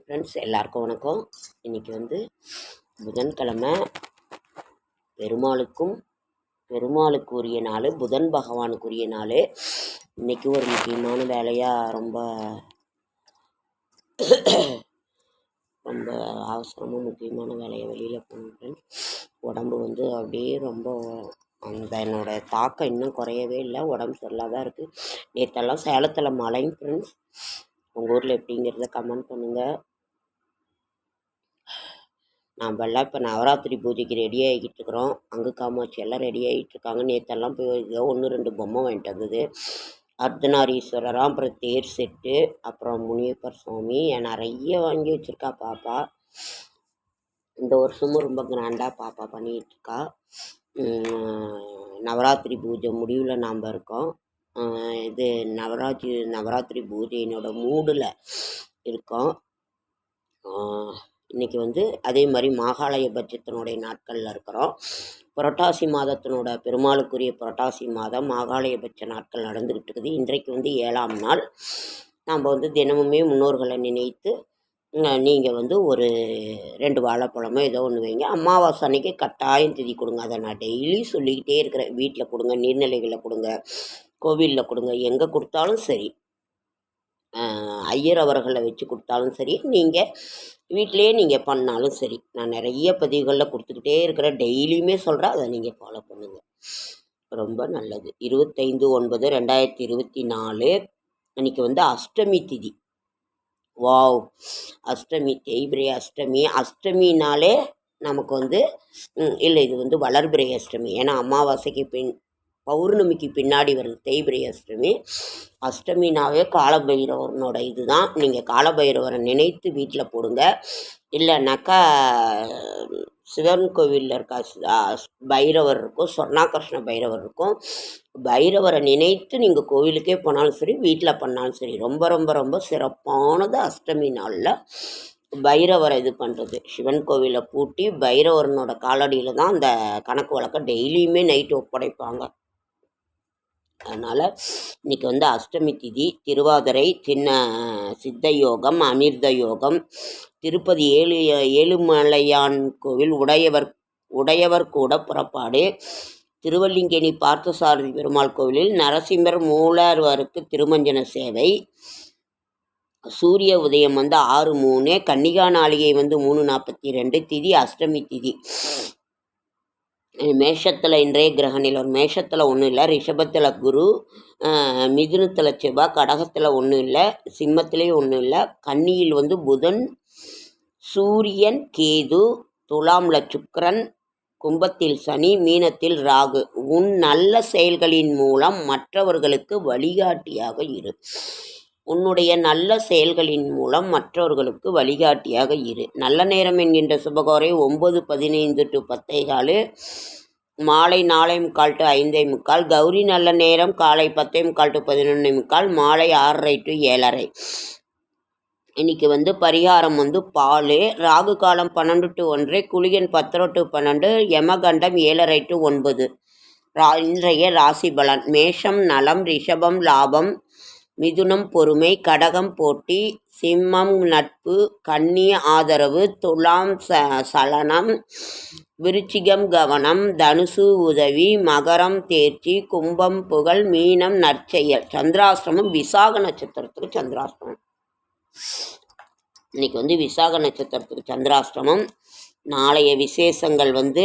Friends எல்லாருக்கும் வணக்கம். இன்றைக்கி வந்து புதன்கிழமை. பெருமாளுக்கும் பெருமாளுக்கு உரிய நாள் புதன் பகவானுக்குரிய நாள். இன்றைக்கி ஒரு முக்கியமான வேலையாக ரொம்ப ரொம்ப அவசரமாக முக்கியமான வேலையை வெளியில் போனேன் ஃப்ரெண்ட்ஸ் உடம்பு வந்து அப்படியே ரொம்ப அந்த என்னோட தாக்கம் இன்னும் குறையவே இல்லை. உடம்பு சரியில்லாத இருக்குது நேற்றெல்லாம் சேலத்தில் மழைங்க ஃப்ரெண்ட்ஸ் உங்கள் ஊரில் எப்படிங்கிறத கமெண்ட் பண்ணுங்கள் நாம்பெல்லாம் இப்போ நவராத்திரி பூஜைக்கு ரெடி ஆகிக்கிட்டு இருக்கிறோம் அங்கு காமாட்சி எல்லாம் ரெடி ஆகிட்டு இருக்காங்க நேற்றெல்லாம் போய் ஏதோ ஒன்று ரெண்டு பொம்மை வாங்கிட்டு வந்தது. அர்த்தநாரீஸ்வரராம் அப்புறம் தேர் செட்டு அப்புறம் முனியப்பர் சுவாமி நிறைய வாங்கி வச்சுருக்கா பாப்பா. இந்த வருஷமும் ரொம்ப கிராண்டாக பாப்பா பண்ணிகிட்டு இருக்கா நவராத்திரி பூஜை முடிவில் நாம் இருக்கோம். இது நவராத்திரி நவராத்திரி பூஜையினோட மூடில் இருக்கோம். இன்றைக்கி வந்து அதே மாதிரி மாகாலய பட்சத்தினுடைய நாட்களில் இருக்கிறோம். புரட்டாசி மாதத்தினோட பெருமாளுக்குரிய புரட்டாசி மாதம் மாகாலய பட்ச நாட்கள் நடந்துக்கிட்டு இருக்குது. இன்றைக்கு வந்து ஏழாம் நாள். நாம் வந்து தினமுமே முன்னோர்களை நினைத்து நீங்கள் வந்து ஒரு ரெண்டு வாழைப்பழமோ ஏதோ ஒன்று வைங்க. அமாவாசை அன்னைக்கு கட்டாயம் திதி கொடுங்க. அதை நான் டெய்லி சொல்லிக்கிட்டே இருக்கிறேன். வீட்டில் கொடுங்க நீர்நிலைகளில் கொடுங்க கோவிலில் கொடுங்க எங்கே கொடுத்தாலும் சரி. ஐயர் அவர்களை வச்சு கொடுத்தாலும் சரி நீங்கள் வீட்டிலையே நீங்கள் பண்ணாலும் சரி. நான் நிறைய பதிவுகளில் கொடுத்துக்கிட்டே இருக்கிறேன். டெய்லியுமே சொல்கிறேன் அதை நீங்கள் ஃபாலோ பண்ணுங்கள் ரொம்ப நல்லது. இருபத்தைந்து ஒன்பது ரெண்டாயிரத்தி இருபத்தி நாலு அன்றைக்கி வந்து அஷ்டமி திதி. வாவ்! அஷ்டமி தேய்பிரை அஷ்டமி. அஷ்டமினாலே நமக்கு வந்து இல்லை இது வந்து வளர்பிறை அஷ்டமி. ஏன்னா அமாவாசைக்கு பின் பௌர்ணமிக்கு பின்னாடி வருது தேய்பிரை அஷ்டமி. அஷ்டமினாவே காலபைரவரனோட இது தான் நீங்கள் காலபைரவரை நினைத்து வீட்டில் போடுங்க. இல்லைனாக்கா சிவன் கோவிலில் இருக்க பைரவர் இருக்கும் சொர்ணாகிருஷ்ண பைரவர் இருக்கும். பைரவரை நினைத்து நீங்கள் கோவிலுக்கே போனாலும் சரி வீட்டில் பண்ணாலும் சரி ரொம்ப ரொம்ப ரொம்ப சிறப்பானது அஷ்டமி நாளில் பைரவரை இது பண்ணுறது சிவன் கோவிலை பூட்டி பைரவரனோட காலடியில் தான் அந்த கணக்கு வழக்கம் டெய்லியுமே நைட்டு ஒப்படைப்பாங்க. அதனால் இன்றைக்கி வந்து அஷ்டமி திதி திருவாதிரை சின்ன சித்த யோகம் அமிர்த யோகம் திருப்பதி ஏழு ஏழுமலையான் கோவில் உடையவர் உடையவர் கூட புறப்பாடு. திருவல்லிங்கேணி பார்த்தசாரதி பெருமாள் கோவிலில் நரசிம்மர் மூலர்வருக்கு திருமஞ்சன சேவை. சூரிய உதயம் வந்து ஆறு மூணு கன்னிகா நாளிகை வந்து மூணு நாற்பத்தி ரெண்டு திதி அஷ்டமி திதி. மேஷத்தில் இன்றைய கிரக நிலவரம் மேஷத்தில் ஒன்றும் இல்லை ரிஷபத்தில் குரு மிதுனத்தில் செவ்வாய் கடகத்தில் ஒன்றும் இல்லை சிம்மத்துலேயும் ஒன்றும் இல்லை கன்னியில் வந்து புதன் சூரியன் கேது துலாமில் சுக்கரன் கும்பத்தில் சனி மீனத்தில் ராகு. உன் நல்ல செயல்களின் மூலம் மற்றவர்களுக்கு வழிகாட்டியாக இரு. உன்னுடைய நல்ல செயல்களின் மூலம் மற்றவர்களுக்கு வழிகாட்டியாக இரு. நல்ல நேரம் என்கின்ற சுபகோரை ஒம்பது பதினைந்து டு பத்தே காலு. மாலை நாலே முக்கால் டு ஐந்தே முக்கால். கௌரி நல்ல நேரம் காலை பத்தே முக்கால் டு பதினொன்றே முக்கால். மாலை ஆறரை டு ஏழரை. இன்றைக்கி வந்து பரிகாரம் வந்து பால். ராகு காலம் பன்னெண்டு டு ஒன்றே குளியன் பத்தரை டு பன்னெண்டு யமகண்டம் ஏழரை டு ஒன்பது. ரா இன்றைய ராசி பலன். மேஷம் நலம் ரிஷபம் லாபம். மிதுனம் பொறுமை கடகம் போட்டி சிம்மம் நட்பு கன்னி ஆதரவு துலாம் ச சலனம் விருச்சிகம் கவனம் தனுசு உதவி மகரம் தேர்ச்சி கும்பம் புகழ் மீனம் நற்செயல் சந்திராசிரமம் விசாக நட்சத்திரத்துக்கு சந்திராசிரமம் இன்னைக்கு வந்து விசாக நட்சத்திரத்துக்கு சந்திராஷ்டமம். நாளைய விசேஷங்கள் வந்து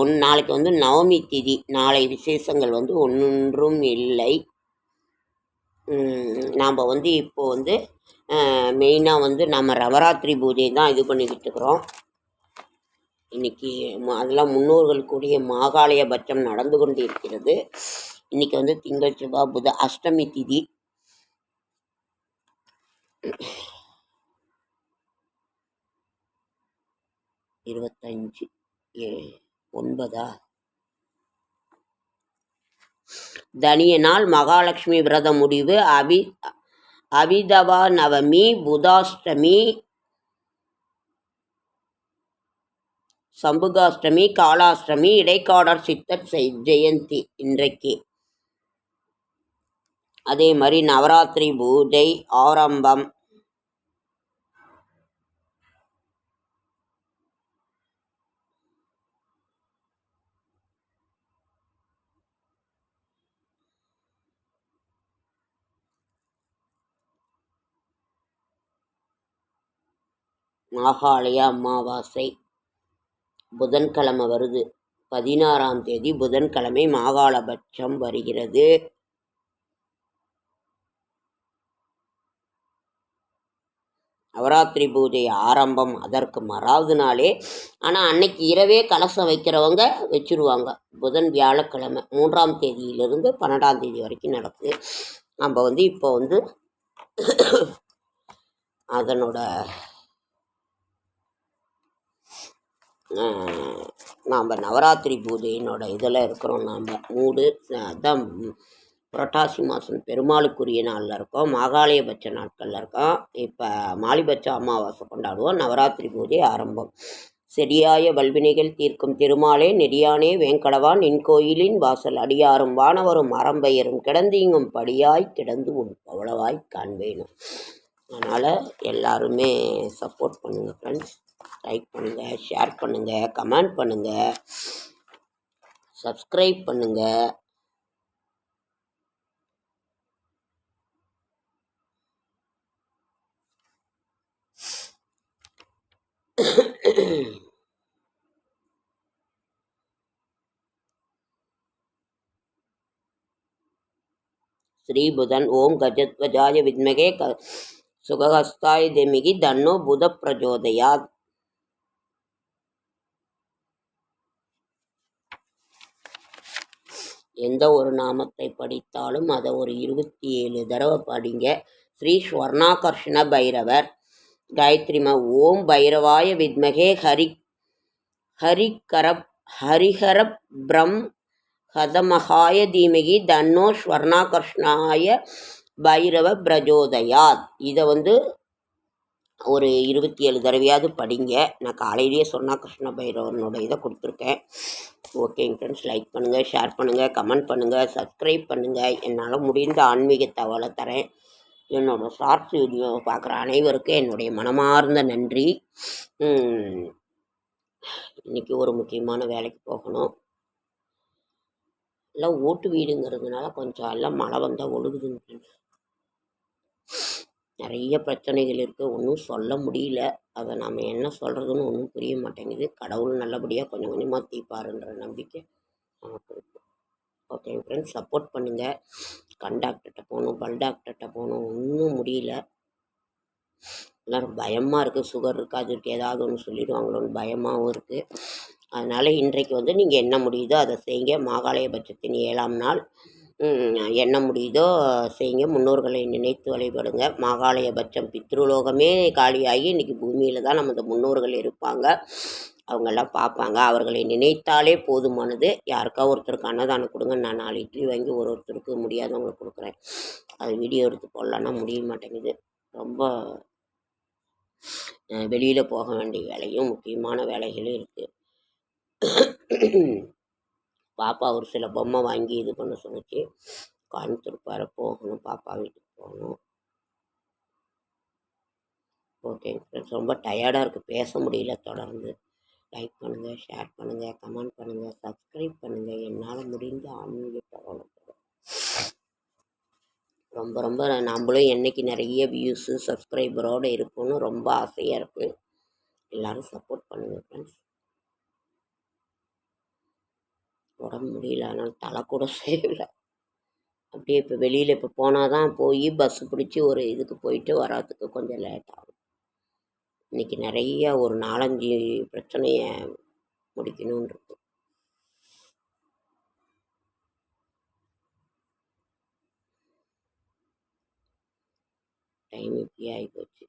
ஒன் நாளைக்கு வந்து நவமி திதி. நாளைய விசேஷங்கள் வந்து ஒன்றும் இல்லை. நாம் வந்து இப்போது வந்து மெயினாக வந்து நம்ம நவராத்திரி பூஜை தான் இது பண்ணிக்கிட்டு இருக்கிறோம். இன்றைக்கி அதெல்லாம் முன்னோர்களுக்குரிய மாகாலய பட்சம் நடந்து கொண்டு இருக்கிறது. இன்றைக்கி வந்து திங்கள் செவ்வாய் புத அஷ்டமி திதி. இருபத்தஞ்சி ஏ ஒன்பதா? தனியனால் மகாலட்சுமி விரத முடிவு அபி அபிதவா நவமி புதாஷ்டமி சம்புகாஷ்டமி காலாஷ்டமி இடைக்காடர் சித்தர் ஜெயந்தி இன்றைக்கு. அதே மாதிரி நவராத்திரி பூஜை ஆரம்பம். நாகாலய அமாவாசை. புதன்கிழமை வருது. பதினாறாம் தேதி புதன்கிழமை மாகாளபட்சம் வருகிறது. நவராத்திரி பூஜை ஆரம்பம். அதற்கு மறாவது நாளே. ஆனால் அன்னைக்கு இரவே கலசம் வைக்கிறவங்க வச்சுருவாங்க. புதன் வியாழக்கிழமை மூன்றாம் தேதியிலிருந்து பன்னெண்டாம் தேதி வரைக்கும் நடக்குது. நம்ம வந்து இப்போ வந்து அதனோட நாம் நவராத்திரி பூஜையினோட இதில் இருக்கிறோம் நாம். மூடு அதான் புரட்டாசி மாதம் பெருமாளுக்குரிய நாளில் இருக்கோம் மாகாளியபட்ச நாட்களில் இருக்கோம். இப்போ மாலிபட்ச அமாவாசை கொண்டாடுவோம் நவராத்திரி பூஜை ஆரம்பம். செடியாய வல்வினைகள் தீர்க்கும் திருமாலே நெடியானே வேங்கடவான் நின் கோயிலின் வாசல் அடியாரும் வானவரும் அறம்பெயரும் கிடந்தீங்கும் படியாய் கிடந்து உன் அவ்வளவாய் காண்பேனும். அதனால் எல்லாருமே சப்போர்ட் பண்ணுங்கள் ஃப்ரெண்ட்ஸ் லைக் பண்ணுங்கள் ஷேர் பண்ணுங்கள் கமெண்ட் பண்ணுங்கள் சப்ஸ்கிரைப் பண்ணுங்கள் ஸ்ரீபுதன் ஓம் கஜத்வஜாய வித்மகே க சுகஹஸ்தாய தெமிகி தன்னோ புத பிரஜோதயாத் எந்த ஒரு நாமத்தை படித்தாலும் அதை ஒரு இருபத்தி ஏழு தடவை படிங்க. ஸ்ரீ ஸ்வர்ணாகர்ஷ்ண பைரவர் காயத்ரிம ஓம் பைரவாய வித்மகே ஹரி ஹரிகரப் ஹரிஹர பிரம் ஹதமகாய தீமகி தன்னோ ஸ்வர்ணாகர்ஷ்ணாய பைரவ பிரஜோதயாத். இதை வந்து ஒரு இருபத்தி ஏழு தடவையாவது படிங்க. நான் காலையிலேயே சொன்னால் கிருஷ்ண பைரவனோட இதை கொடுத்துருக்கேன். ஓகேங்க ஃப்ரெண்ட்ஸ் லைக் பண்ணுங்கள் ஷேர் பண்ணுங்கள் கமெண்ட் பண்ணுங்கள் சப்ஸ்கிரைப் பண்ணுங்கள் என்னால் முடிந்த ஆன்மீகத்தை வளர்த்துறேன். தரேன் என்னோடய ஷார்ட்ஸ் வீடியோ பார்க்குற அனைவருக்கும் என்னுடைய மனமார்ந்த நன்றி. இன்றைக்கி ஒரு முக்கியமான வேலைக்கு போகணும். எல்லாம் ஓட்டு வீடுங்கிறதுனால கொஞ்சம் எல்லாம் மழை வந்தால் ஒழுகுதுங்க ஃப்ரெண்ட்ஸ் நிறைய பிரச்சனைகள் இருக்குது ஒன்றும் சொல்ல முடியல. அதை நாம் என்ன சொல்கிறதுன்னு ஒன்றும் புரிய மாட்டேங்குது. கடவுள் நல்லபடியாக கொஞ்சம் கொஞ்சமாக தீப்பாருன்ற நம்பிக்கை நமக்கு இருக்குது ஓகே ஃப்ரெண்ட்ஸ் சப்போர்ட் பண்ணுங்கள் கண்டாக்டர்கிட்ட போகணும் பல் டாக்டர்கிட்ட போகணும். ஒன்றும் முடியல. எல்லோரும் பயமாக இருக்குது சுகர் இருக்கா அதுக்கு இருக்குது ஏதாவது ஒன்று சொல்லிடுவாங்களோன்னு பயமாகவும் இருக்குது அதனால் இன்றைக்கு வந்து நீங்கள் என்ன முடியுதோ அதை செய்யுங்க. மாகாலய பட்சத்தின் ஏழாம் நாள். என்ன முடியுதோ செய்யுங்க. முன்னோர்களை நினைத்து வழிபடுங்க. மாகாளயபட்சம் பித்ருலோகமே காலியாகி இன்றைக்கி பூமியில் தான் நமது முன்னோர்கள் இருப்பாங்க. அவங்கெல்லாம் பார்ப்பாங்க. அவர்களை நினைத்தாலே போதுமானது. யாருக்கா ஒருத்தருக்கு அன்னதானம் கொடுங்க. நான் நாலு இட்லி வாங்கி ஒரு ஒருத்தருக்கு முடியாதவங்களுக்கு கொடுக்குறேன். அது வீடியோ எடுத்து போடலான்னா முடிய மாட்டேங்குது. ரொம்ப வெளியில் போக வேண்டிய வேலையும் முக்கியமான வேலைகளும் இருக்குது பாப்பா ஒரு சில பொம்மை வாங்கி இது பண்ண சொன்னிச்சு கோயம்புத்தூர் வர போகணும் பாப்பா வீட்டுக்கு போகணும். ஓகேங்க ஃப்ரெண்ட்ஸ் ரொம்ப டயர்டாக இருக்குது பேச முடியல தொடர்ந்து. லைக் பண்ணுங்கள் ஷேர் பண்ணுங்கள் கமெண்ட் பண்ணுங்கள் சப்ஸ்கிரைப் பண்ணுங்கள் என்னால் முடிந்த ஆன்மீக தகவல் ரொம்ப ரொம்ப நம்மளும் என்றைக்கு நிறைய வியூஸு சப்ஸ்கிரைபரோடு இருப்போம்னு ரொம்ப ஆசையாக இருக்குது எல்லோரும் சப்போர்ட் பண்ணுங்கள் ஃப்ரெண்ட்ஸ் உடம்பு முடியல ஆனால் தலை கூட செய்யலை. அப்படியே இப்போ வெளியில் இப்போ போனால் தான் போய் பஸ்ஸு பிடிச்சி ஒரு இதுக்கு போயிட்டு வர்றதுக்கு கொஞ்சம் லேட் ஆகும். இன்றைக்கி நிறைய ஒரு நாலஞ்சு பிரச்சனையை முடிக்கணும்னு இருக்கு டைம் இப்படி ஆகி போச்சு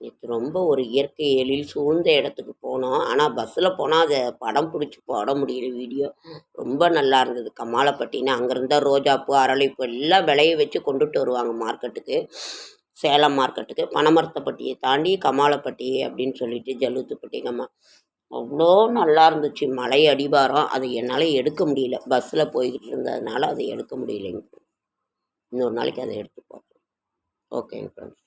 நேற்று ரொம்ப ஒரு இயற்கை எழில் சூழ்ந்த இடத்துக்கு போனோம். ஆனால் பஸ்ஸில் போனால் அதை படம் பிடிச்சி போட முடியல வீடியோ ரொம்ப நல்லா இருந்தது. கமாலப்பட்டின்னு அங்கேருந்தா ரோஜாப்பூ அரளிப்பூ எல்லாம் விளைய வச்சு கொண்டுட்டு வருவாங்க மார்க்கெட்டுக்கு சேலம் மார்க்கெட்டுக்கு பனமரத்தப்பட்டியை தாண்டி கமாலப்பட்டி அப்படின்னு சொல்லிட்டு ஜல்லுத்துப்பட்டிங்கம்மா அவ்வளோ நல்லா இருந்துச்சு. மலை அடிவாரம். அதை என்னால் எடுக்க முடியல. பஸ்ஸில் போய்கிட்டு இருந்ததுனால அதை எடுக்க முடியலைங்க இன்னொரு நாளைக்கு அதை எடுத்து போகிறேன் ஓகேங்க ஃப்ரெண்ட்ஸ்